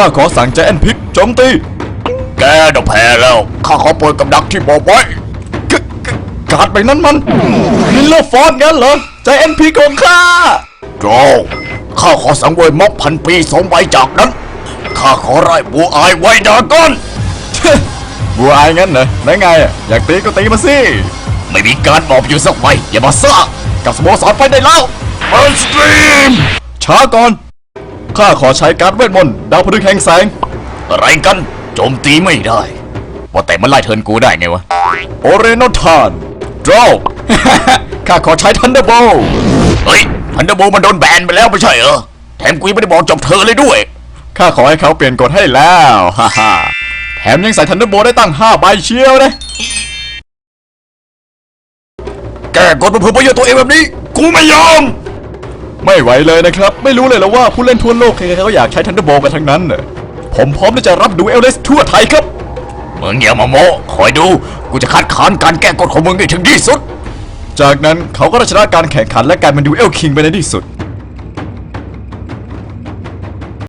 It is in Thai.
ข้าขอสั่งใจแอนพิกโจมตี แกน่ะแพ้แล้ว ข้าขอเปิดกับดักที่บอกไว้กกการ์ดใบนั้นมันมิลเลอร์ฟอนงั้นเหรอ ใจแอนพิกของข้าโจข้าขอสังเวยม็อบพันปีสองใบจากนั้น ข้าขอไล่บัวอายไว้ดากอนบัวอายงั้นเหรอได้ไงอะอยากตีก็ตีมาสิ ไม่มีการบอกอยู่สักใบอย่ามาซ่ากับสโมสรไปได้แล้วเปิดสตรีมช้าก่อน ข้าขอใช้การ์ดเวทมนต์ดาวพฤกษ์แห่งแสง อะไรกัน โจมตีไม่ได้ ว่าแต่มันไล่เทิร์นกูได้ไงวะ โอเรโนทานดรอ ข้าขอใช้ทันเดอร์โบเฮ้ยพันเดอร์โบมันโดนแบนไปแล้วไม่ใช่เหรอ แถมกูยังไม่ได้บอกจบเธอเลยด้วย ข้าขอให้เขาเปลี่ยนกฎให้แล้ว ฮ่าฮ่าแถมยังใส่ทันเดอร์โบได้ตั้ง5ใบเชียวนะแกกดมาเพื่อประโยชน์ตัวเองแบบนี้ กูไม่ยอม ไม่ไหวเลยนะครับ ไม่รู้เลยแล้วว่าผู้เล่นทั่วโลกใครๆเขาอยากใช้ทันเดอร์โบกันทั้งนั้นน่ะผมพร้อมที่จะรับดูเอลเลสทั่วไทยครับมึงอย่ามาโมคอยดู กูจะคัดค้านการแก้กฎของมึงได้ถึงที่สุด จากนั้นเขาก็ได้ชนะการแข่งขันและกลารเป็นดูเอลคิงไปในที่สุด